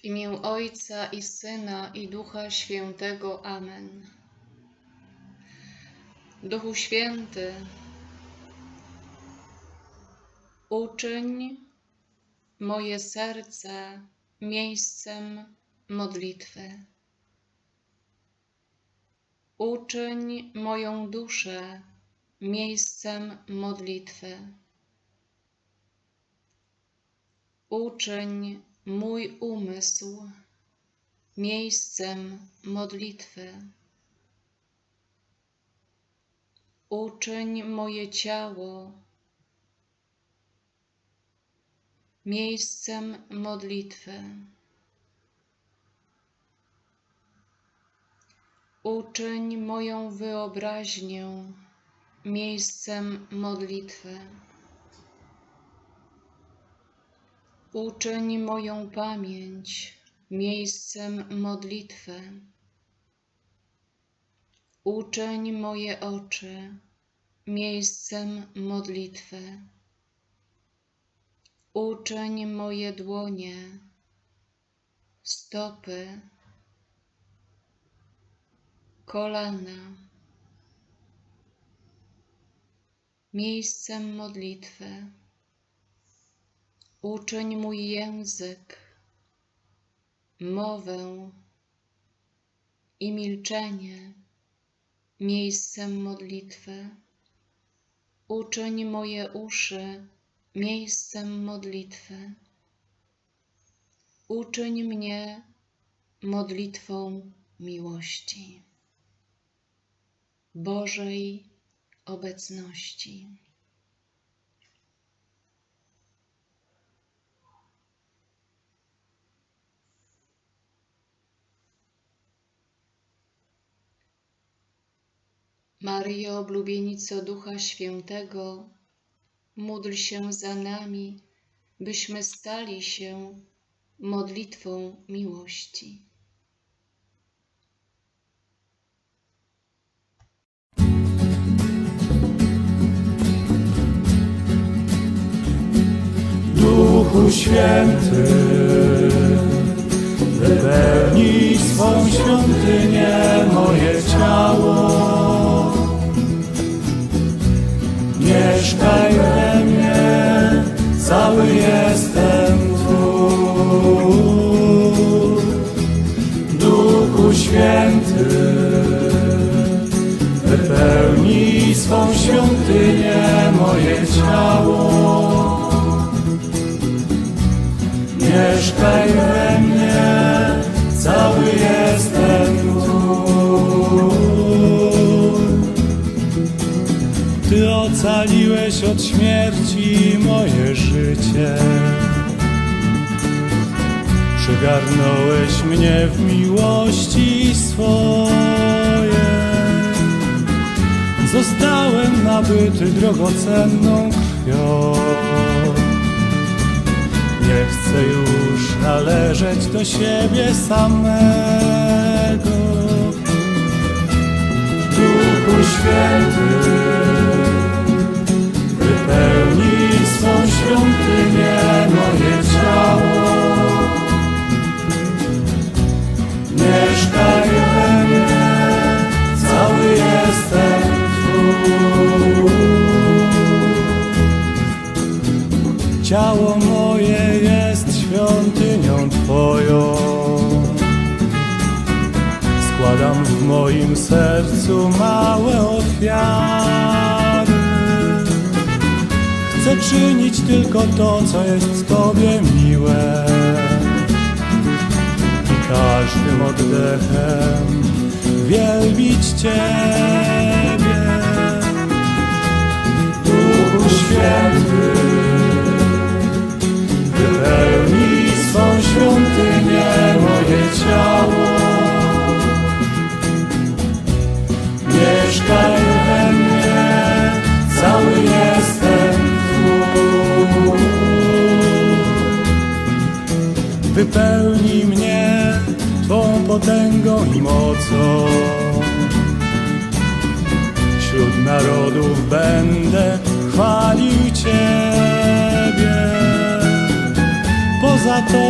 W imię Ojca i Syna i Ducha Świętego. Amen. Duchu Święty, uczyń moje serce miejscem modlitwy. Uczyń moją duszę miejscem modlitwy. Uczyń mój umysł miejscem modlitwy. Uczyń moje ciało miejscem modlitwy. Uczyń moją wyobraźnię miejscem modlitwy. Uczyń moją pamięć miejscem modlitwy. Uczyń moje oczy miejscem modlitwy. Uczyń moje dłonie, stopy, kolana miejscem modlitwy. Uczyń mój język, mowę i milczenie miejscem modlitwy. Uczyń moje uszy miejscem modlitwy. Uczyń mnie modlitwą miłości, Bożej obecności. Maryjo, oblubienico Ducha Świętego, módl się za nami, byśmy stali się modlitwą miłości. Duchu Święty, wypełnij swą świątynię moje ciało. Mieszkaj we mnie, cały jestem Twój. Duchu Święty, wypełnij swą świątynię moje ciało. Mieszkaj we od śmierci moje życie. Przygarnąłeś mnie w miłości swoje. Zostałem nabyty drogocenną krwią. Nie chcę już należeć do siebie samego. Duchu Święty, swą świątynię moje ciało. Mieszkaj we mnie, cały jestem Twój. Ciało moje jest świątynią Twoją. Składam w moim sercu małe ofiary. Czynić tylko to, co jest Tobie miłe. I każdym oddechem wielbić Ciebie. Duchu Święty, wypełnij swą świątynię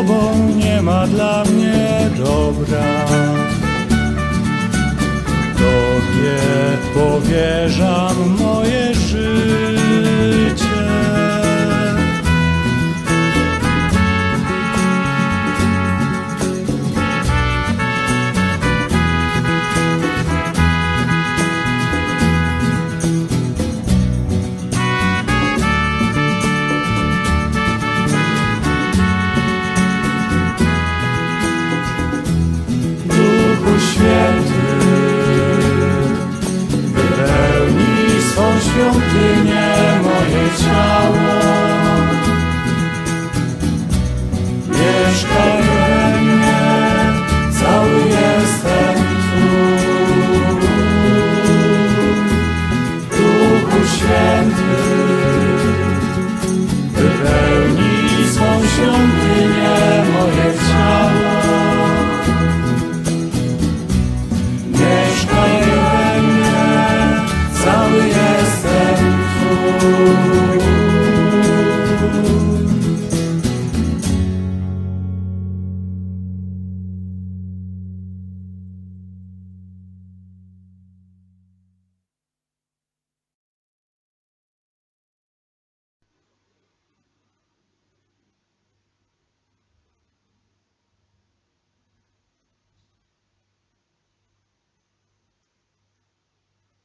Tobą nie ma dla mnie dobra. Tobie powierzam moje życie.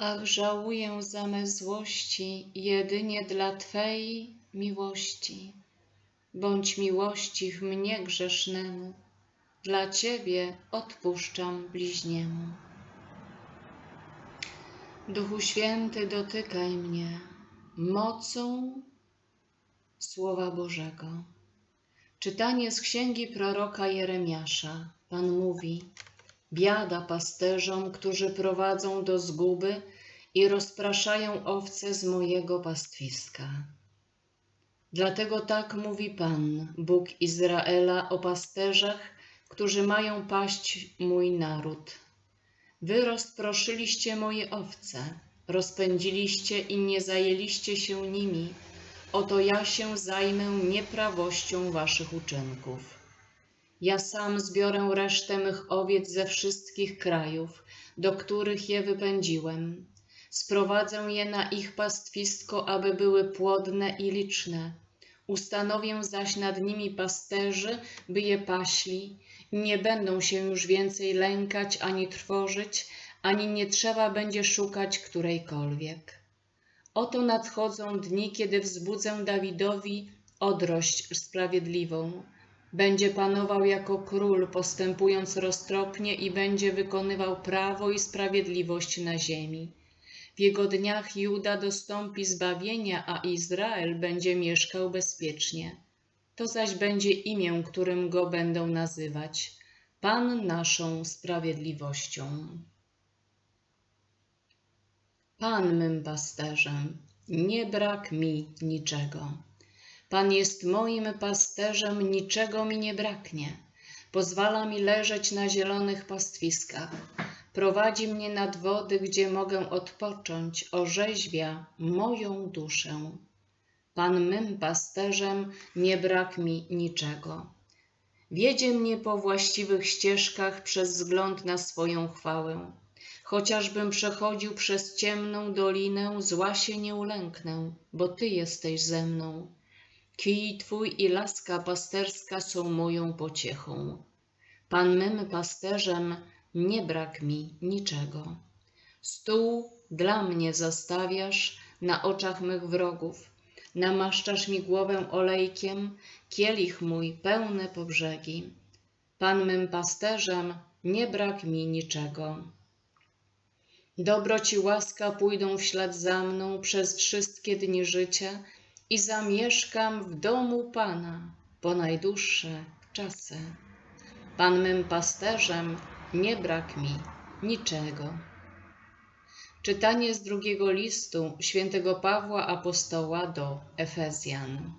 Ach, żałuję zamęst złości jedynie dla Twej miłości. Bądź miłościw mnie grzesznemu, dla Ciebie odpuszczam bliźniemu. Duchu Święty, dotykaj mnie mocą Słowa Bożego. Czytanie z księgi proroka Jeremiasza. Pan mówi: Biada pasterzom, którzy prowadzą do zguby i rozpraszają owce z mojego pastwiska. Dlatego tak mówi Pan, Bóg Izraela, o pasterzach, którzy mają paść mój naród. Wy rozproszyliście moje owce, rozpędziliście i nie zajęliście się nimi. Oto ja się zajmę nieprawością waszych uczynków. Ja sam zbiorę resztę mych owiec ze wszystkich krajów, do których je wypędziłem. Sprowadzę je na ich pastwisko, aby były płodne i liczne. Ustanowię zaś nad nimi pasterzy, by je paśli. Nie będą się już więcej lękać ani trwożyć, ani nie trzeba będzie szukać którejkolwiek. Oto nadchodzą dni, kiedy wzbudzę Dawidowi odrość sprawiedliwą. Będzie panował jako król, postępując roztropnie i będzie wykonywał prawo i sprawiedliwość na ziemi. W jego dniach Juda dostąpi zbawienia, a Izrael będzie mieszkał bezpiecznie. To zaś będzie imię, którym go będą nazywać Pan naszą sprawiedliwością. Pan mym pasterzem, nie brak mi niczego. Pan jest moim pasterzem, niczego mi nie braknie. Pozwala mi leżeć na zielonych pastwiskach. Prowadzi mnie nad wody, gdzie mogę odpocząć, orzeźwia moją duszę. Pan mym pasterzem, nie brak mi niczego. Wiedzie mnie po właściwych ścieżkach przez wzgląd na swoją chwałę. Chociażbym przechodził przez ciemną dolinę, zła się nie ulęknę, bo Ty jesteś ze mną. Kij Twój i laska pasterska są moją pociechą. Pan mym pasterzem, nie brak mi niczego. Stół dla mnie zastawiasz na oczach mych wrogów. Namaszczasz mi głowę olejkiem, kielich mój pełne po brzegi. Pan mym pasterzem, nie brak mi niczego. Dobroć i łaska pójdą w ślad za mną przez wszystkie dni życia i zamieszkam w domu Pana po najdłuższe czasy. Pan mym pasterzem, nie brak mi niczego. Czytanie z drugiego listu świętego Pawła Apostoła do Efezjan.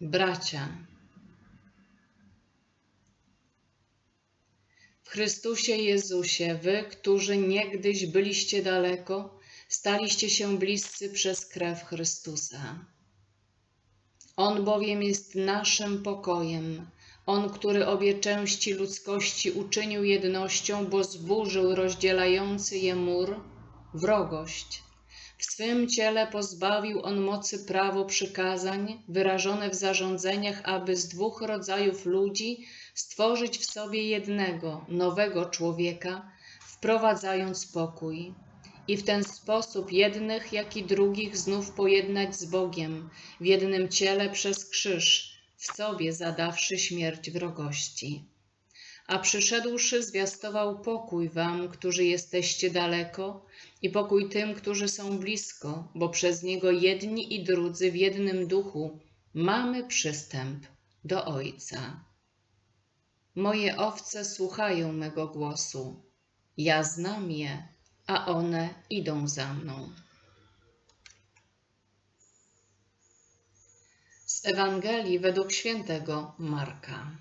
Bracia, w Chrystusie Jezusie, wy, którzy niegdyś byliście daleko, staliście się bliscy przez krew Chrystusa. On bowiem jest naszym pokojem. On, który obie części ludzkości uczynił jednością, bo zburzył rozdzielający je mur, wrogość. W swym ciele pozbawił on mocy prawo przykazań, wyrażone w zarządzeniach, aby z dwóch rodzajów ludzi stworzyć w sobie jednego, nowego człowieka, wprowadzając pokój. I w ten sposób jednych, jak i drugich znów pojednać z Bogiem w jednym ciele przez krzyż, w sobie zadawszy śmierć wrogości. A przyszedłszy, zwiastował pokój wam, którzy jesteście daleko, i pokój tym, którzy są blisko, bo przez niego jedni i drudzy w jednym duchu mamy przystęp do Ojca. Moje owce słuchają mego głosu. Ja znam je, a one idą za mną. Z Ewangelii według świętego Marka.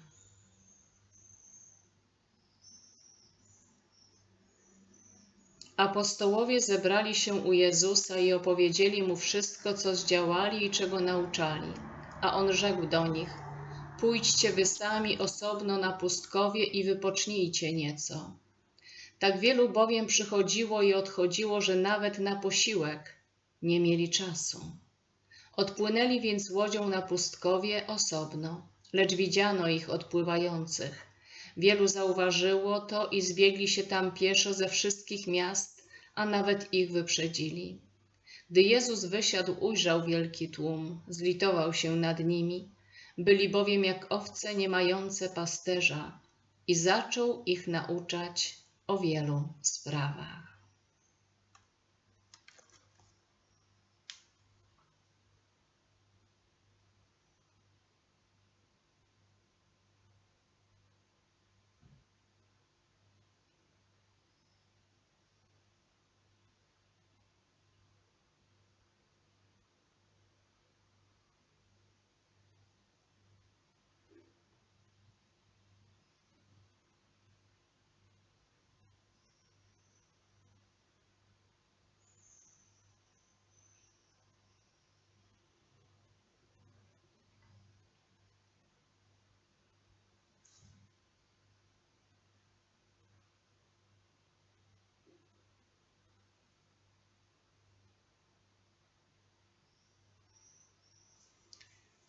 Apostołowie zebrali się u Jezusa i opowiedzieli mu wszystko, co zdziałali i czego nauczali. A on rzekł do nich: Pójdźcie wy sami osobno na pustkowie i wypocznijcie nieco. Tak wielu bowiem przychodziło i odchodziło, że nawet na posiłek nie mieli czasu. Odpłynęli więc łodzią na pustkowie osobno, lecz widziano ich odpływających. Wielu zauważyło to i zbiegli się tam pieszo ze wszystkich miast, a nawet ich wyprzedzili. Gdy Jezus wysiadł, ujrzał wielki tłum, zlitował się nad nimi, byli bowiem jak owce nie mające pasterza, i zaczął ich nauczać o wielu sprawach.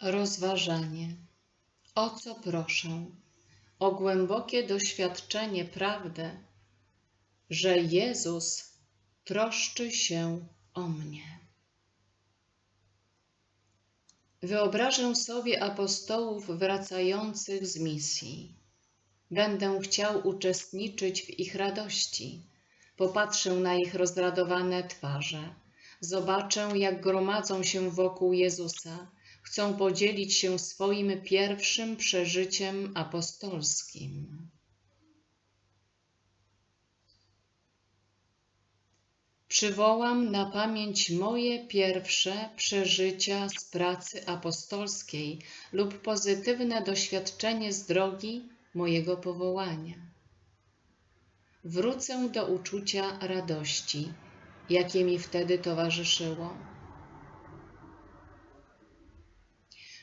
Rozważanie. O co proszę? O głębokie doświadczenie prawdy, że Jezus troszczy się o mnie. Wyobrażę sobie apostołów wracających z misji. Będę chciał uczestniczyć w ich radości. Popatrzę na ich rozradowane twarze. Zobaczę, jak gromadzą się wokół Jezusa chcą podzielić się swoim pierwszym przeżyciem apostolskim. Przywołam na pamięć moje pierwsze przeżycia z pracy apostolskiej lub pozytywne doświadczenie z drogi mojego powołania. Wrócę do uczucia radości, jakie mi wtedy towarzyszyło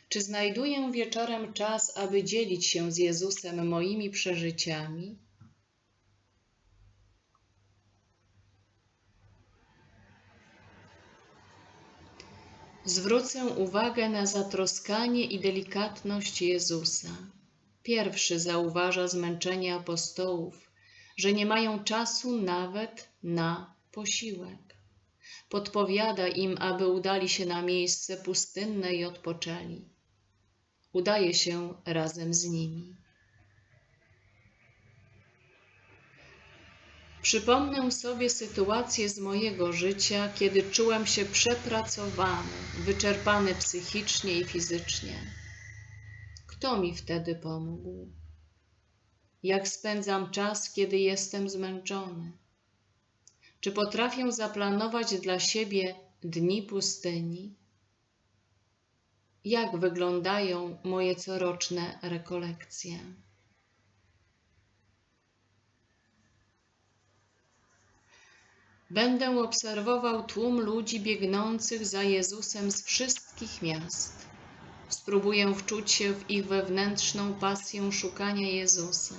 Czy znajduję wieczorem czas, aby dzielić się z Jezusem moimi przeżyciami? Zwrócę uwagę na zatroskanie i delikatność Jezusa. Pierwszy zauważa zmęczenie apostołów, że nie mają czasu nawet na posiłek. Podpowiada im, aby udali się na miejsce pustynne i odpoczęli udaje się razem z nimi. Przypomnę sobie sytuację z mojego życia, kiedy czułem się przepracowany, wyczerpany psychicznie i fizycznie. Kto mi wtedy pomógł? Jak spędzam czas, kiedy jestem zmęczony? Czy potrafię zaplanować dla siebie dni pustyni? Jak wyglądają moje coroczne rekolekcje. Będę obserwował tłum ludzi biegnących za Jezusem z wszystkich miast. Spróbuję wczuć się w ich wewnętrzną pasję szukania Jezusa.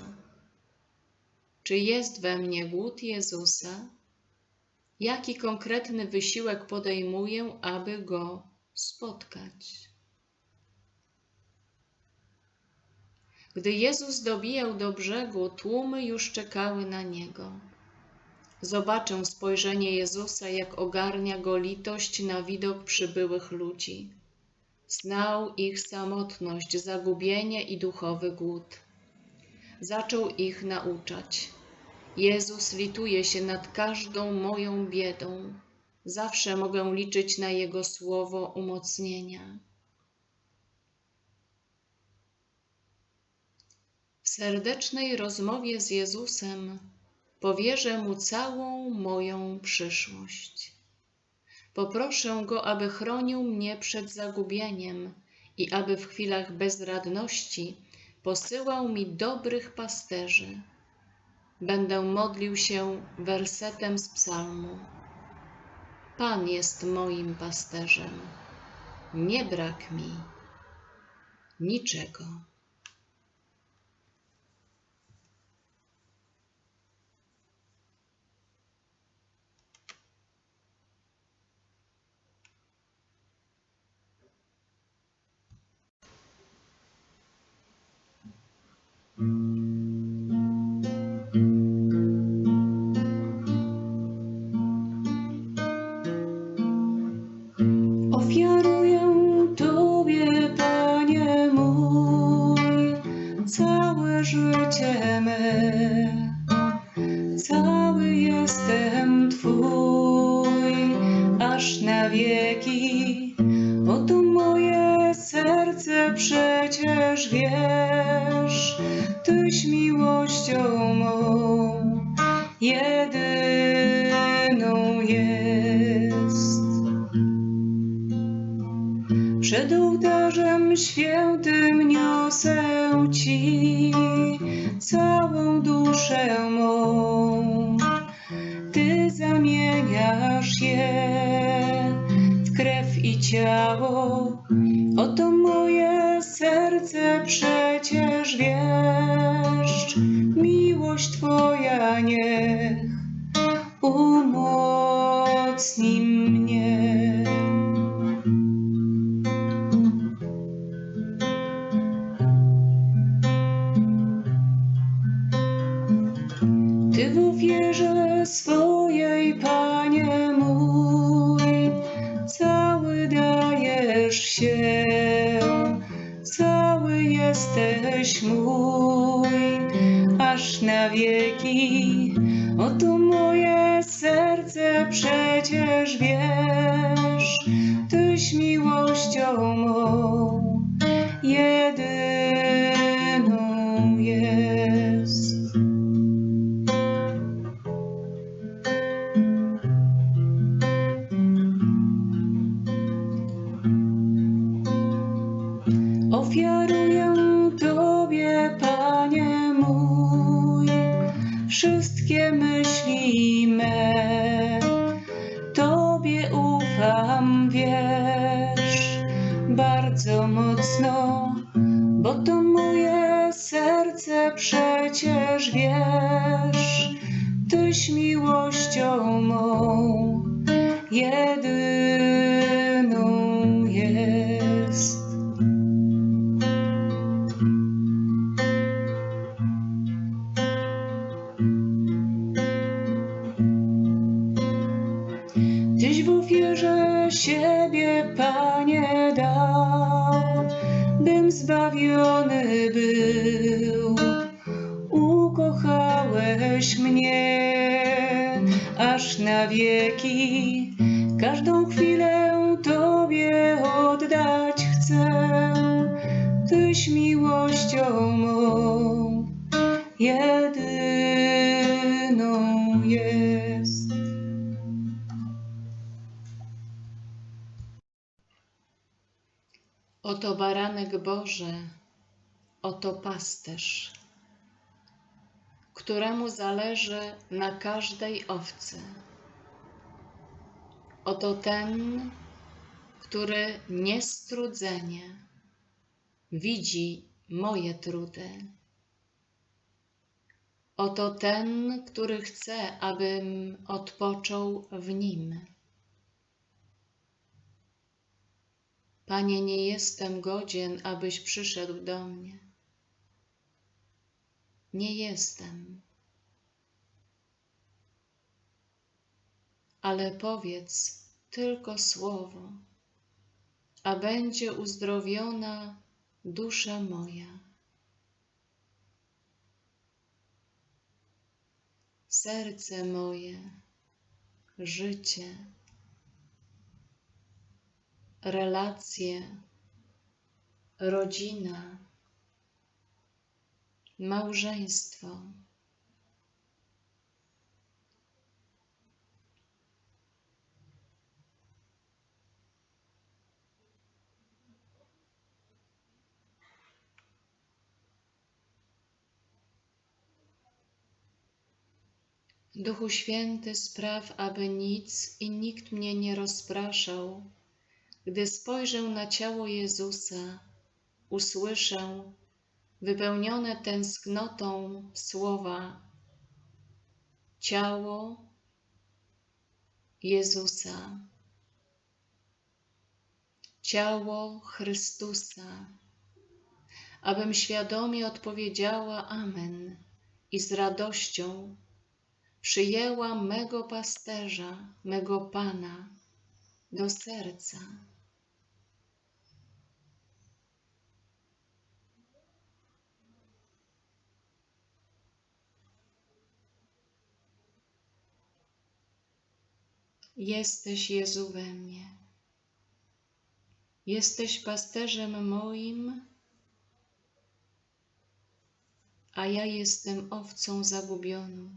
Czy jest we mnie głód Jezusa? Jaki konkretny wysiłek podejmuję, aby go spotkać? Gdy Jezus dobijał do brzegu, tłumy już czekały na niego. Zobaczę spojrzenie Jezusa, jak ogarnia go litość na widok przybyłych ludzi. Znał ich samotność, zagubienie i duchowy głód. Zaczął ich nauczać. Jezus lituje się nad każdą moją biedą. Zawsze mogę liczyć na Jego słowo umocnienia. Serdecznej rozmowie z Jezusem powierzę Mu całą moją przyszłość. Poproszę Go, aby chronił mnie przed zagubieniem i aby w chwilach bezradności posyłał mi dobrych pasterzy. Będę modlił się wersetem z psalmu. Pan jest moim pasterzem. Nie brak mi niczego. Ofiaruję Tobie, zamieniasz je w krew i ciało. Przecież wiesz, Yeah. Oto baranek Boży, oto pasterz, któremu zależy na każdej owcy. Oto ten, który niestrudzenie widzi moje trudy. Oto ten, który chce, abym odpoczął w nim. Panie, nie jestem godzien, abyś przyszedł do mnie. Nie jestem. Ale powiedz tylko słowo, a będzie uzdrowiona dusza moja. Serce moje, życie, relacje, rodzina, małżeństwo. Duchu Święty, spraw, aby nic i nikt mnie nie rozpraszał. Gdy spojrzę na ciało Jezusa, usłyszę wypełnione tęsknotą słowa: Ciało Jezusa, ciało Chrystusa, abym świadomie odpowiedziała Amen i z radością przyjęła mego pasterza, mego Pana do serca. Jesteś Jezu we mnie. Jesteś pasterzem moim, a ja jestem owcą zagubioną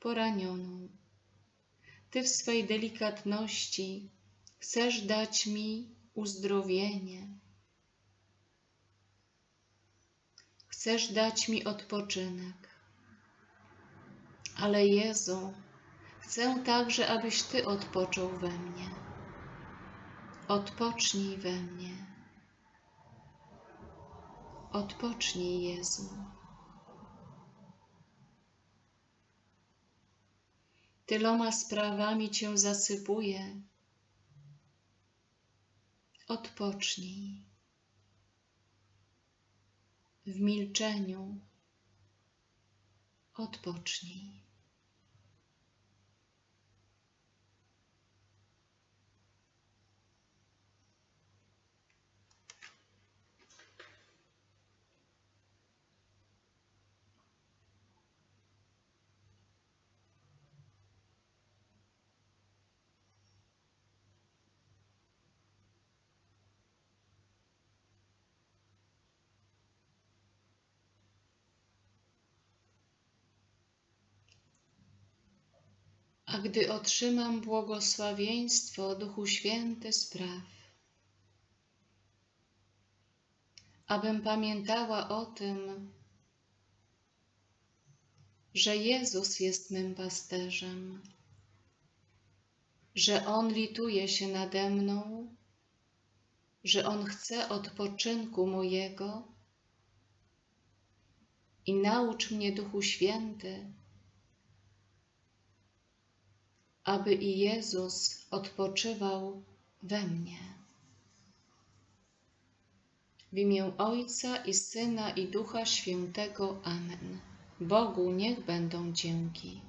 poranioną. Ty w swej delikatności chcesz dać mi uzdrowienie. Chcesz dać mi odpoczynek. Ale Jezu, chcę także, abyś Ty odpoczął we mnie. Odpocznij we mnie. Odpocznij, Jezu. tyloma sprawami Cię zasypuję. Odpocznij. W milczeniu odpocznij. Gdy otrzymam błogosławieństwo, Duchu Święty spraw, abym pamiętała o tym, że Jezus jest mym pasterzem, że On lituje się nade mną, że On chce odpoczynku mojego i naucz mnie, Duchu Święty, aby i Jezus odpoczywał we mnie. W imię Ojca i Syna i Ducha Świętego. Amen. Bogu niech będą dzięki.